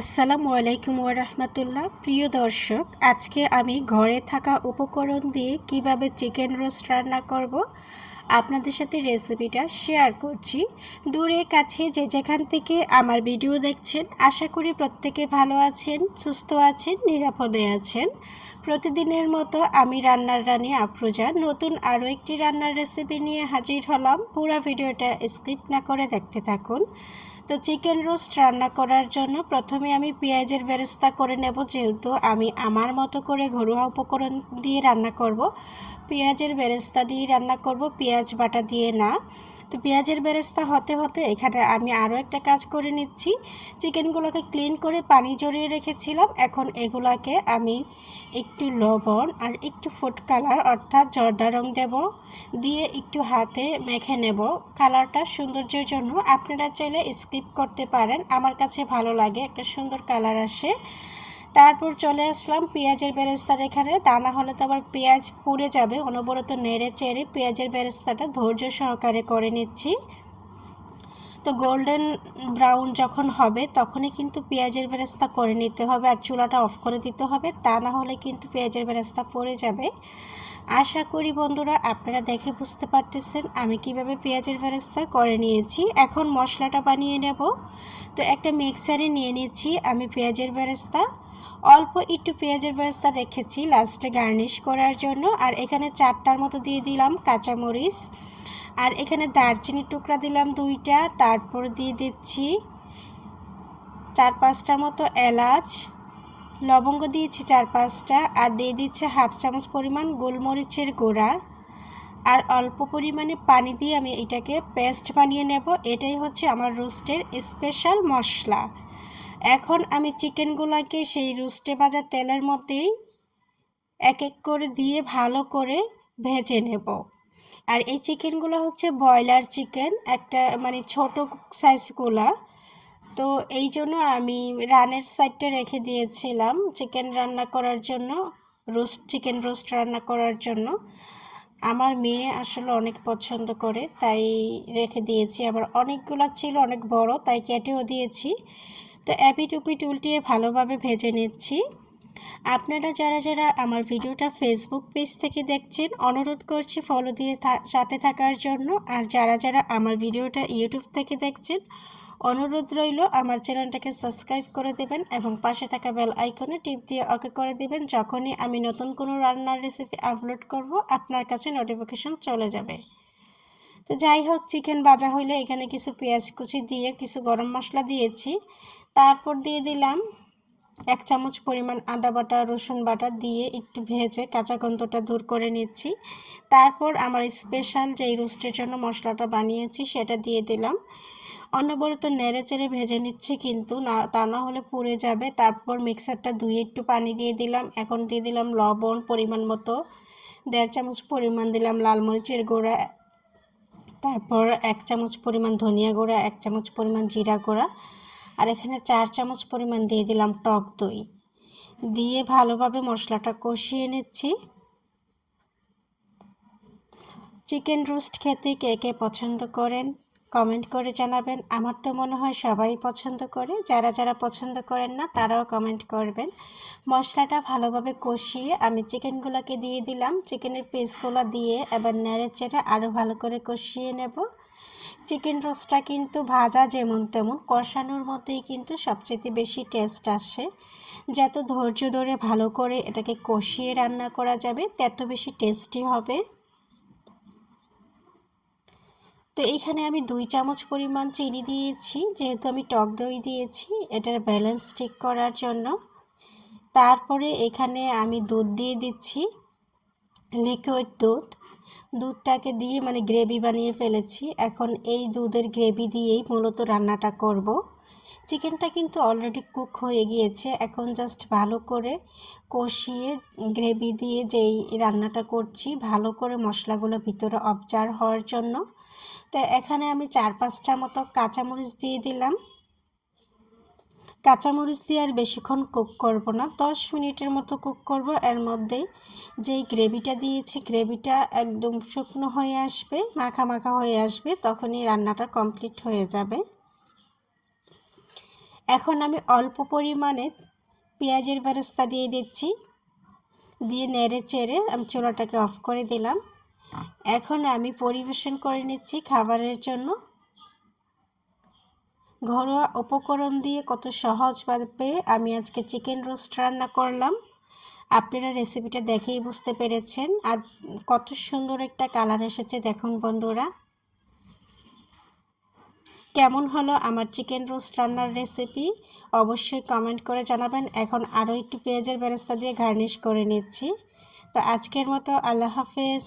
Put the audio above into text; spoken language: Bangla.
আসসালামু আলাইকুম ওরহমতুল্লাহ প্রিয় দর্শক, আজকে আমি ঘরে থাকা উপকরণ দিয়ে কীভাবে চিকেন রোস্ট রান্না করব, আপনাদের সাথে রেসিপিটা শেয়ার করছি। দূরে কাছে যে যেখান থেকে আমার ভিডিও দেখছেন, আশা করি প্রত্যেকে ভালো আছেন, সুস্থ আছেন, নিরাপদে আছেন। প্রতিদিনের মতো আমি রান্নার রানী আফরোজা, নতুন আরও একটি রান্নার রেসিপি নিয়ে হাজির হলাম। পুরো ভিডিওটা স্কিপ না করে দেখতে থাকুন। তো চিকেন রোস্ট রান্না করার জন্য প্রথমে আমি পেঁয়াজের বেরেস্তা করে নেব, যেহেতু আমি আমার মতো করে ঘরোয়া উপকরণ দিয়ে রান্না করব। পেঁয়াজের বেরেস্তা দিয়ে রান্না করব, পেঁয়াজ বাটা দিয়ে না। তো পেঁয়াজের বেরেস্তা হতে হতে এখানে আমি আরও একটা কাজ করে নিচ্ছি। চিকেনগুলোকে ক্লিন করে পানি জড়িয়ে রেখেছিলাম। এখন এগুলাকে আমি একটু লবণ আর একটু ফুড কালার অর্থাৎ জর্দা রং দেব। দিয়ে একটু হাতে মেখে নেব। কালারটা সৌন্দর্যের জন্য আপনারা চাইলে স্কিপ করতে পারেন। আমার কাছে ভালো লাগে, একটা সুন্দর কালার আসে। তারপর চলে আসলাম পেঁয়াজের বেরেস্তার এখানে। তা না হলে তো আবার পেঁয়াজ পুড়ে যাবে। অনবরত নেড়ে চেড়ে পেঁয়াজের বেরেস্তাটা ধৈর্য সহকারে করে নিচ্ছি। তো গোল্ডেন ব্রাউন যখন হবে, তখনই কিন্তু পেঁয়াজের বেরেস্তা করে নিতে হবে আর চুলাটা অফ করে দিতে হবে। তা না হলে কিন্তু পেঁয়াজের বেরেস্তা পড়ে যাবে। আশা করি বন্ধুরা আপনারা দেখে বুঝতে পারতেছেন আমি কীভাবে পেঁয়াজের বেরেস্তা করে নিয়েছি। এখন মশলাটা বানিয়ে নেব। তো একটা মিক্সারে নিয়ে নিচ্ছি আমি পেঁয়াজের বেরেস্তা। অল্প একটু পেঁয়াজের বেরেস্তা রেখেছি, লাস্টে গার্নিশ করার জন্য। আর এখানে চারটার মতো দিয়ে দিলাম কাঁচামরিচ। আর এখানে দারচিনির টুকরা দিলাম দুইটা। তারপর দিয়ে দিচ্ছি চার পাঁচটার মতো এলাচ। লবঙ্গ দিয়েছি চার পাঁচটা। আর দিয়ে দিচ্ছে হাফ চামচ পরিমাণ গোলমরিচের গুঁড়া। আর অল্প পরিমাণে পানি দিয়ে আমি এটাকে পেস্ট বানিয়ে নেব। এটাই হচ্ছে আমার রোস্টের স্পেশাল মশলা। এখন আমি চিকেনগুলোকে সেই রোস্টে ভাজা তেলের মধ্যেই এক এক করে দিয়ে ভালো করে ভেজে নেব। আর এই চিকেনগুলো হচ্ছে ব্রয়লার চিকেন, একটা মানে ছোট সাইজগুলা। তো এই জন্য আমি রানের সাইডটা রেখে দিয়েছিলাম চিকেন রান্না করার জন্য, রোস্ট, চিকেন রোস্ট রান্না করার জন্য। আমার মেয়ে আসলে অনেক পছন্দ করে, তাই রেখে দিয়েছি। আবার অনেকগুলো ছিল, অনেক বড়, তাই কেটেও দিয়েছি। তো অ্যাপি টুপি উল্টিয়ে ভালোভাবে ভেজে নিচ্ছি। আপনারা যারা যারা আমার ভিডিওটা ফেসবুক পেজ থেকে দেখছেন, অনুরোধ করছি ফলো দিয়ে সাথে থাকার জন্য। আর যারা যারা আমার ভিডিওটা ইউটিউব থেকে দেখছেন, অনুরোধ রইল আমার চ্যানেলটাকে সাবস্ক্রাইব করে দেবেন এবং পাশে থাকা বেল আইকনে টিপ দিয়ে ওকে করে দেবেন। যখনই আমি নতুন কোনো রান্নার রেসিপি আপলোড করব, আপনার কাছে নোটিফিকেশন চলে যাবে। তো যাই হোক চিকেন ভাজা হইলে। এখানে কিছু পেঁয়াজ কুচি দিয়ে কিছু গরম মশলা দিয়েছি। তারপর দিয়ে দিলাম এক চামচ পরিমাণ আদা বাটা, রসুন বাটা দিয়ে একটু ভেজে কাঁচা গন্ধটা দূর করে নিচ্ছি। তারপর আমার স্পেশাল যেই রোস্টের জন্য মশলাটা বানিয়েছি, সেটা দিয়ে দিলাম। অনবরত নেড়ে চেড়ে ভেজে নিচ্ছি কিন্তু না, তা না হলে পুড়ে যাবে। তারপর মিক্সারটা ধুয়ে একটু পানি দিয়ে দিলাম। এখন দিয়ে দিলাম লবণ পরিমাণ মতো। দেড় চামচ পরিমাণ দিলাম লাল মরিচের গুঁড়া। তারপর এক চামচ পরিমাণ ধনিয়া গুঁড়া, এক চামচ পরিমাণ জিরা গুঁড়া আর এখানে চার চামচ পরিমাণ দিয়ে দিলাম টক দই। দিয়ে ভালোভাবে মশলাটা কষিয়ে নিচ্ছি। চিকেন রোস্ট খেতে কে কে পছন্দ করেন কমেন্ট করে জানাবেন। আমার তো মনে হয় সবাই পছন্দ করে, যারা যারা পছন্দ করেন না তারাও কমেন্ট করবেন। মশলাটা ভালোভাবে কষিয়ে আমি চিকেনগুলোকে দিয়ে দিলাম। চিকেনের পিসগুলো দিয়ে এবার নেড়ে চেড়ে আরও ভালো করে কষিয়ে নেব। চিকেন রোস্টটা কিন্তু ভাজা যেমন তেমন, কষানোর মধ্যেই কিন্তু সবচেয়ে বেশি টেস্ট আসে। যত ধৈর্য ধরে ভালো করে এটাকে কষিয়ে রান্না করা যাবে, তত বেশি টেস্টি হবে। তো এইখানে আমি দুই চামচ পরিমাণ চিনি দিয়েছি, যেহেতু আমি টক দই দিয়েছি, এটার ব্যালেন্স ঠিক করার জন্য। তারপরে এখানে আমি দুধ দিয়ে দিচ্ছি লিকুইড দুধ। দুধটাকে দিয়ে মানে গ্রেভি বানিয়ে ফেলেছি। এখন এই দুধের গ্রেভি দিয়েই মূলত রান্নাটা করব। চিকেনটা কিন্তু অলরেডি কুক হয়ে গিয়েছে। এখন জাস্ট ভালো করে কষিয়ে গ্রেভি দিয়ে যেই রান্নাটা করছি, ভালো করে মশলাগুলো ভিতরে অবজার হওয়ার জন্য। তো এখানে আমি চার পাঁচটার মতো কাঁচামরিচ দিয়ে দিলাম। কাঁচামরিচ দিয়ে আর বেশিক্ষণ কুক করব না। দশ মিনিটের মতো কুক করব। এর মধ্যে যেই গ্রেভিটা দিয়েছি গ্রেভিটা একদম শুকনো হয়ে আসবে, মাখা মাখা হয়ে আসবে, তখনই রান্নাটা কমপ্লিট হয়ে যাবে। এখন আমি অল্প পরিমাণে পেঁয়াজের বেরেস্তা দিয়ে দিচ্ছি। দিয়ে নেড়ে চেড়ে আমি চুলাটাকে অফ করে দিলাম। এখন আমি পরিবেশন করে নিচ্ছি খাবারের জন্য। ঘরোয়া উপকরণ দিয়ে কত সহজভাবে আমি আজকে চিকেন রোস্ট রান্না করলাম। আপনারা রেসিপিটা দেখেই বুঝতে পেরেছেন। আর কত সুন্দর একটা কালার এসেছে দেখুন বন্ধুরা। কেমন হলো আমার চিকেন রোস্ট রান্নার রেসিপি অবশ্যই কমেন্ট করে জানাবেন। এখন আরও একটু পেঁয়াজের বেরেস্তা দিয়ে গার্নিশ করে নিচ্ছি। তো আজকের মতো আল্লাহ হাফেজ।